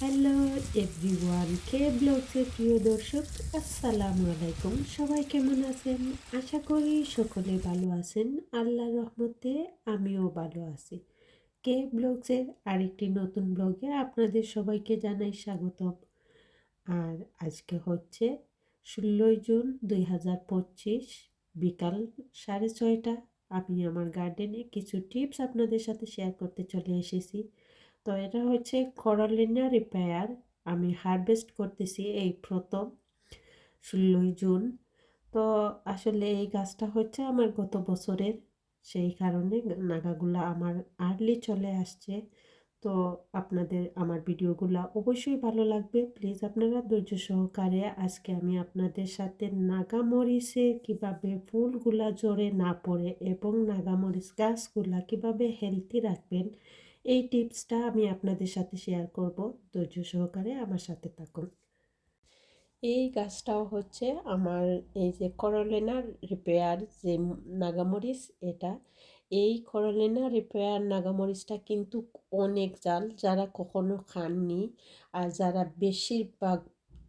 Hello everyone, কে ব্লগসের প্রিয় দর্শক? আসসালামু আলাইকুম। সবাই কেমন আছেন? আশা করি সকলে ভালো আছেন। আল্লাহর রহমতে আমিও ভালো আছি। কে ব্লগসের আরেকটি নতুন ব্লগে আপনাদের সবাইকে জানাই স্বাগতম। আর আজকে হচ্ছে ষোলোই জুন দুই হাজার পঁচিশ, বিকাল সাড়ে ছয়টা। আমি আমার গার্ডেনে কিছু টিপস আপনাদের সাথে শেয়ার করতে চলে এসেছি। তো এটা হচ্ছে করলিনা রিপেয়ার আমি হারভেস্ট করতেছি এই প্রথম ষোলোই জুন। তো আসলে এই গাছটা হচ্ছে আমার গত বছরের। সেই কারণে নাগাগুলা আমার আর্লি চলে আসছে। তো আপনাদের আমার ভিডিওগুলো অবশ্যই ভালো লাগবে। প্লিজ আপনারা ধৈর্য সহকারে আজকে আমি আপনাদের সাথে নাগামরিচে কীভাবে ফুলগুলা জোরে না পড়ে এবং নাগামরিচ গাছগুলা কীভাবে হেলদি রাখবেন এই টিপসটা আমি আপনাদের সাথে শেয়ার করব। ধৈর্য সহকারে আমার সাথে থাকুন। এই গাছটাও হচ্ছে আমার এই যে করলেনা রিপেয়ার যে নাগামরিচ, এটা এই করলেনা রিপেয়ার নাগামরিচটা কিন্তু অনেক জাল যারা কখনো খাননি আর যারা বেশিরভাগ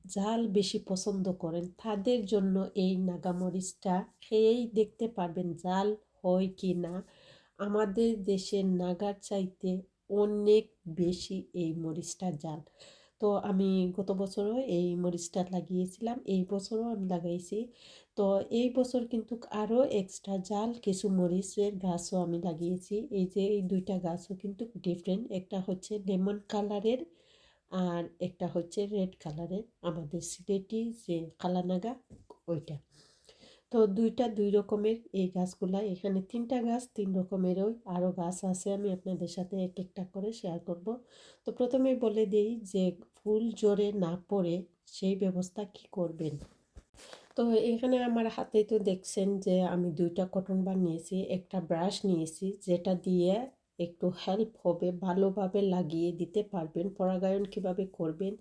জাল বেশি পছন্দ করেন, তাদের জন্য এই নাগামরিচটা খেয়েই দেখতে পারবেন জাল হয় কি না আমাদের দেশের নাগার চাইতে অনেক বেশি এই মরিচটা জাল। তো আমি গত বছরও এই মরিচটা লাগিয়েছিলাম, এই বছরও আমি লাগাইছি। তো এই বছর কিন্তু আরও এক্সট্রা জাল, কিছু মরিচের গাছও আমি লাগিয়েছি। এই যে এই দুইটা গাছও কিন্তু ডিফারেন্ট একটা হচ্ছে লেমন কালারের আর একটা হচ্ছে রেড কালারের আমাদের সিলেটি যে কালানাগা, ওইটা। তো দুইটা দুই রকমের এই গাছগুলা, এখানে তিনটা গাছ, তিন রকমেরও আরও গাছ আছে, আমি আপনাদের সাথে এক একটা করে শেয়ার করব। তো প্রথমে বলে দিই যে ফুল জোরে না পড়ে সেই ব্যবস্থা কি করবেন? তো এখানে আমার হাতে তো দেখছেন যে আমি দুইটা কটন বার নিয়েছি একটা ব্রাশ নিয়েছি, যেটা দিয়ে একটু হেল্প হবে, ভালোভাবে লাগিয়ে দিতে পারবেন, পরাগায়ন কীভাবে করবেন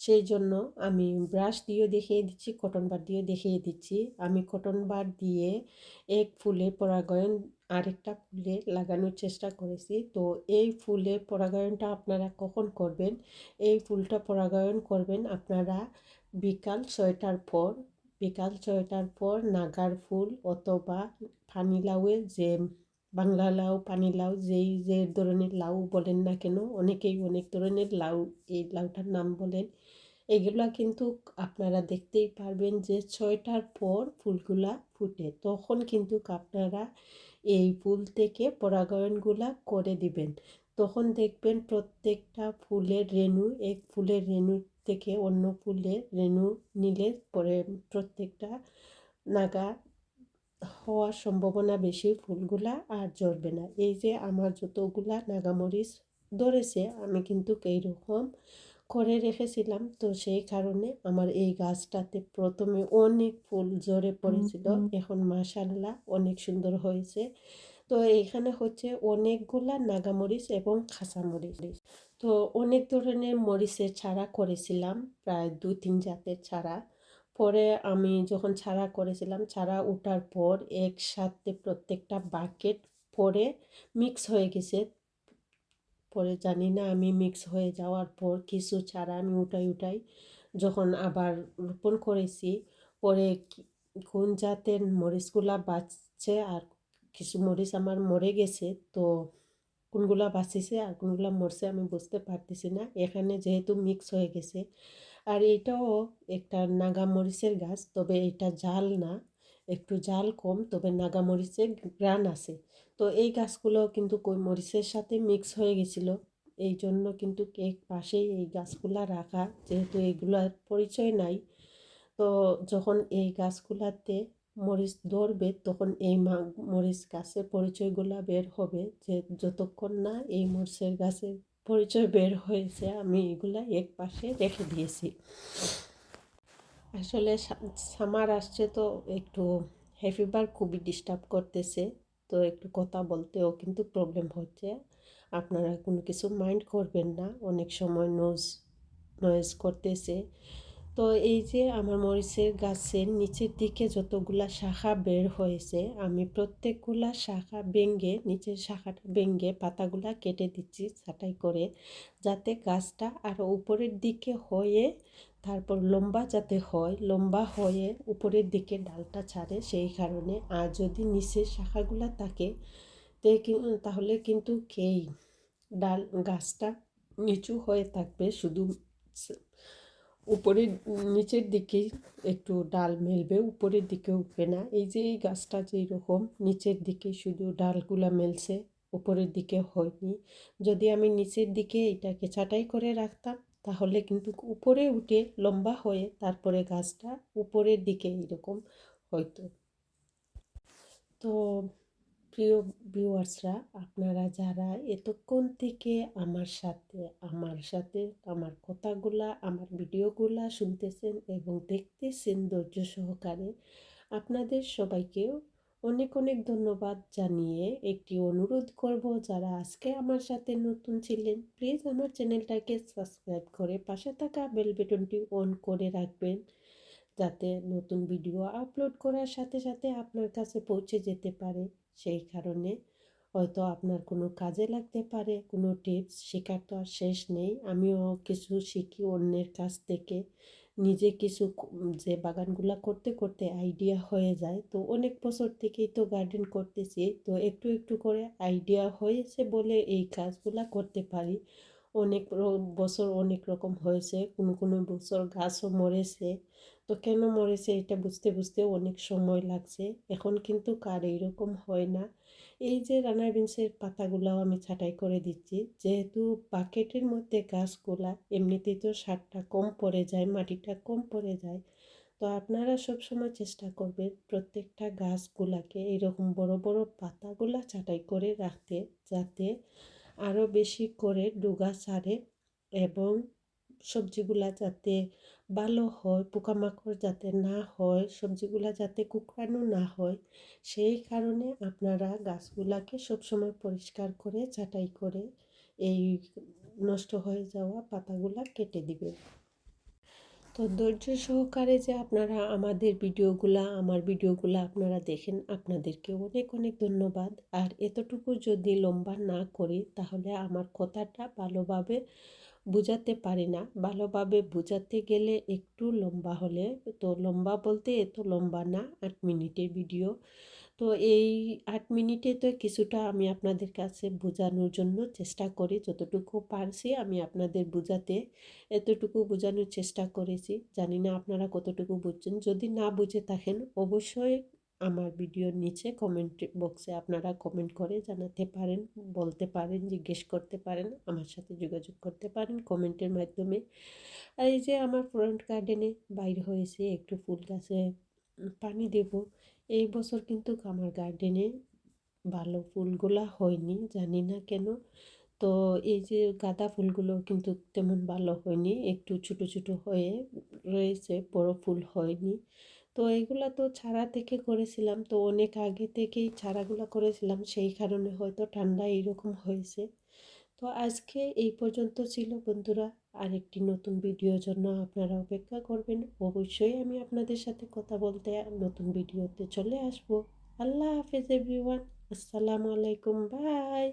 সেই জন্য আমি ব্রাশ দিয়েও দেখিয়ে দিচ্ছি কটন বার দিয়েও দেখিয়ে দিচ্ছি। আমি কটন বার দিয়ে এক ফুলে পরাগায়ন, আরেকটা ফুলে লাগানোর চেষ্টা করেছি। তো এই ফুলে পরাগায়নটা আপনারা কখন করবেন? এই ফুলটা পরাগায়ন করবেন আপনারা বিকাল ছয়টার পর। বিকাল ছয়টার পর নাগার ফুল অথবা ফানিলাউয়ের যে বাংলা লাউ, পানি লাউ, যেই যে ধরনের লাউ বলেন না কেন, অনেকেই অনেক ধরনের লাউ, এই লাউটার নাম বলেন। এগুলা কিন্তু আপনারা দেখতেই পারবেন যে ছয়টার পর ফুলগুলা ফুটে। তখন কিন্তু আপনারা এই ফুল থেকে পরাগায়নগুলা করে দিবেন। তখন দেখবেন প্রত্যেকটা ফুলের রেণু, এক ফুলের রেণু থেকে অন্য ফুলের রেণু নিলে পরে প্রত্যেকটা নাগা হওয়ার সম্ভাবনা বেশি ফুলগুলা আর জ্বরবে না। এই যে আমার যতগুলা নাগামরিচ ধরেছে আমি কিন্তু এইরকম করে রেখেছিলাম। তো সেই কারণে আমার এই গাছটাতে প্রথমে অনেক ফুল জ্বরে পড়েছিল। এখন মাশাল্লাহ অনেক সুন্দর হয়েছে। তো এখানে হচ্ছে অনেকগুলা নাগামরিচ এবং খাসামরিচ তো অনেক ধরনের মরিচের ছাড়া করেছিলাম প্রায় দু তিন জাতের ছাড়া। পরে আমি যখন ছাড়া করেছিলাম, ছাড়া ওঠার পর একসাথে প্রত্যেকটা বাকেট পরে মিক্স হয়ে গেছে। পরে জানি না আমি মিক্স হয়ে যাওয়ার পর কিছু ছাড়া আমি উঠাই উঠাই যখন আবার রোপণ করেছি, পরে কোন জাতের মরিচগুলা বাঁচছে আর কিছু মরিচ আমার মরে গেছে, তো কোনগুলা বাঁচিছে আর কোনগুলা মরছে আমি বুঝতে পারতেছি না। এখানে যেহেতু মিক্স হয়ে গেছে আর এটাও একটা নাগামরিচের গাছ, তবে এটা জাল না। একটু জাল কম, তবে নাগামরিচের গ্রান আছে। তো এই গাছগুলো কিন্তু কই মরিচের সাথে মিক্স হয়ে গেছিল। এই জন্য কিন্তু কেক পাশেই এই গাছগুলা রাখা, যেহেতু এগুলার পরিচয় নাই। তো যখন এই গাছগুলাতে মরিচ ধরবে, তখন এই মরিচ গাছের পরিচয়গুলা বের হবে, যে যতক্ষণ না এই মরিচের গাছের পরিচয় বের হয়েছে, আমি এগুলা এক পাশে রেখে দিয়েছি। আসলে সামার আসছে তো একটু হ্যাপি বার খুবই ডিস্টার্ব করতেছে, তো একটু কথা বলতেও কিন্তু প্রবলেম হচ্ছে। আপনারা কোনো কিছু মাইন্ড করবেন না, অনেক সময় নোজ নয়েজ করতেছে। তো এই যে আমার মরিচের গাছের নিচের দিকে যতগুলা শাখা বের হয়েছে, আমি প্রত্যেকগুলা শাখা বেঙ্গে নিচের শাখাটা বেঙ্গে পাতাগুলা কেটে দিচ্ছি ছাটাই করে, যাতে গাছটা আরও উপরের দিকে হয়ে, তারপর লম্বা যাতে হয়, লম্বা হয়ে উপরের দিকে ডালটা ছাড়ে, সেই কারণে আর যদি নিচের শাখাগুলা থাকে তাহলে কিন্তু কেই ডাল, গাছটা নিচু হয়ে থাকবে, শুধু উপরের নিচের দিকেই একটু ডাল মেলবে, উপরের দিকে উঠবে না। এই যে এই গাছটা যেই রকম নিচের দিকে শুধু ডালগুলা মেলছে, উপরের দিকে হয়নি। যদি আমি নিচের দিকে এটাকে ছাটাই করে রাখতাম, তাহলে কিন্তু উপরে উঠে লম্বা হয়ে তারপরে গাছটা উপরের দিকে এরকম হয়তো। তো প্রিয় ভিউয়ার্সরা, আপনারা যারা এতক্ষণ থেকে আমার সাথে আমার সাথে আমার কথাগুলা, আমার ভিডিওগুলা শুনতেছেন এবং দেখতেছেন ধৈর্য সহকারে, আপনাদের সবাইকেও অনেক অনেক ধন্যবাদ জানিয়ে একটি অনুরোধ করব, যারা আজকে আমার সাথে নতুন ছিলেন প্লিজ আমার চ্যানেলটাকে সাবস্ক্রাইব করে পাশে থাকা বেল বেটনটি অন করে রাখবেন, যাতে নতুন ভিডিও আপলোড করার সাথে সাথে আপনার কাছে পৌঁছে যেতে পারে। সেই কারণে হয়তো আপনার কোনো কাজে লাগতে পারে, কোনো টিপস শেখার তো আর শেষ নেই। আমিও কিছু শিখি অন্যের কাছ থেকে। নিজে কিছু যে বাগানগুলো করতে করতে আইডিয়া হয়ে যায়। তো অনেক বছর থেকেই তো গার্ডেন করতেছি। তো একটু একটু করে আইডিয়া হয়েছে বলে এই কাজগুলো করতে পারি। অনেক বছর অনেক রকম হয়েছে, কোনো কোনো বছর গাছও মরেছে। তো কেন মরেছে এটা বুঝতে বুঝতে অনেক সময় লাগছে। এখন কিন্তু কার এইরকম হয় না। এই যে রানার বিনসের পাতাগুলাও আমি ছাটাই করে দিচ্ছি। যেহেতু বাকেটের মধ্যে গাছগুলা এমনিতেই তো সারটা কম পড়ে যায়, মাটিটা কম পড়ে যায়, তো আপনারা সব সময় চেষ্টা করবেন প্রত্যেকটা গাছগুলাকে এরকম বড় বড় পাতাগুলা ছাটাই করে রাখতে, যাতে আরও বেশি করে ডুগা সারে এবং সবজিগুলা যাতে ভালো হয়, পোকামাকড় যাতে না হয়, সবজিগুলা যাতে কুকড়ানো না হয়, সেই কারণে আপনারা গাছগুলাকে সবসময় পরিষ্কার করে, ছাঁটাই করে এই নষ্ট হয়ে যাওয়া পাতাগুলা কেটে দিবেন। তো ধৈর্য সহকারে যে আপনারা আমাদের ভিডিওগুলা, আমার ভিডিওগুলা আপনারা দেখেন আপনাদেরকে অনেক অনেক ধন্যবাদ। আর এতটুকু যদি লম্বা না করি, তাহলে আমার কথাটা ভালোভাবে বুঝাতে পারি না। ভালোভাবে বুঝাতে গেলে একটু লম্বা হলে, তো লম্বা বলতে এত লম্বা না, আট মিনিটের ভিডিও। তো এই আট মিনিটে তো কিছুটা আমি আপনাদের কাছে বোঝানোর জন্য চেষ্টা করি, যতটুকু পারছি আমি আপনাদের বোঝাতে এতটুকু বোঝানোর চেষ্টা করেছি। জানি না আপনারা কতটুকু বুঝছেন, যদি না বুঝে থাকেন অবশ্যই আমার ভিডিওর নিচে কমেন্ট বক্সে আপনারা কমেন্ট করে জানাতে পারেন, বলতে পারেন, জিজ্ঞেস করতে পারেন, আমার সাথে যোগাযোগ করতে পারেন কমেন্টের মাধ্যমে। আর এই যে আমার ফ্রন্ট গার্ডেনে বাইর হয়েছে, একটু ফুল গাছে পানি দেব। এই বছর কিন্তু আমার গার্ডেনে ভালো ফুলগুলা হয়নি, জানি না কেন। তো এই যে গাঁদা ফুলগুলো কিন্তু তেমন ভালো হয়নি, একটু ছোটো ছোটো হয়ে রয়েছে, বড় ফুল হয়নি। তো এগুলো তো ছাড়া থেকে করেছিলাম। তো অনেক আগে থেকেই ছাড়াগুলো করেছিলাম, সেই কারণে হয়তো ঠান্ডা এইরকম হয়েছে। তো আজকে এই পর্যন্ত ছিল বন্ধুরা। আরেকটি নতুন ভিডিওর জন্য আপনারা অপেক্ষা করবেন। অবশ্যই আমি আপনাদের সাথে কথা বলতে নতুন ভিডিওতে চলে আসব। আল্লাহ হাফেজ, এভরিওয়ান। আসসালামু আলাইকুম। বাই।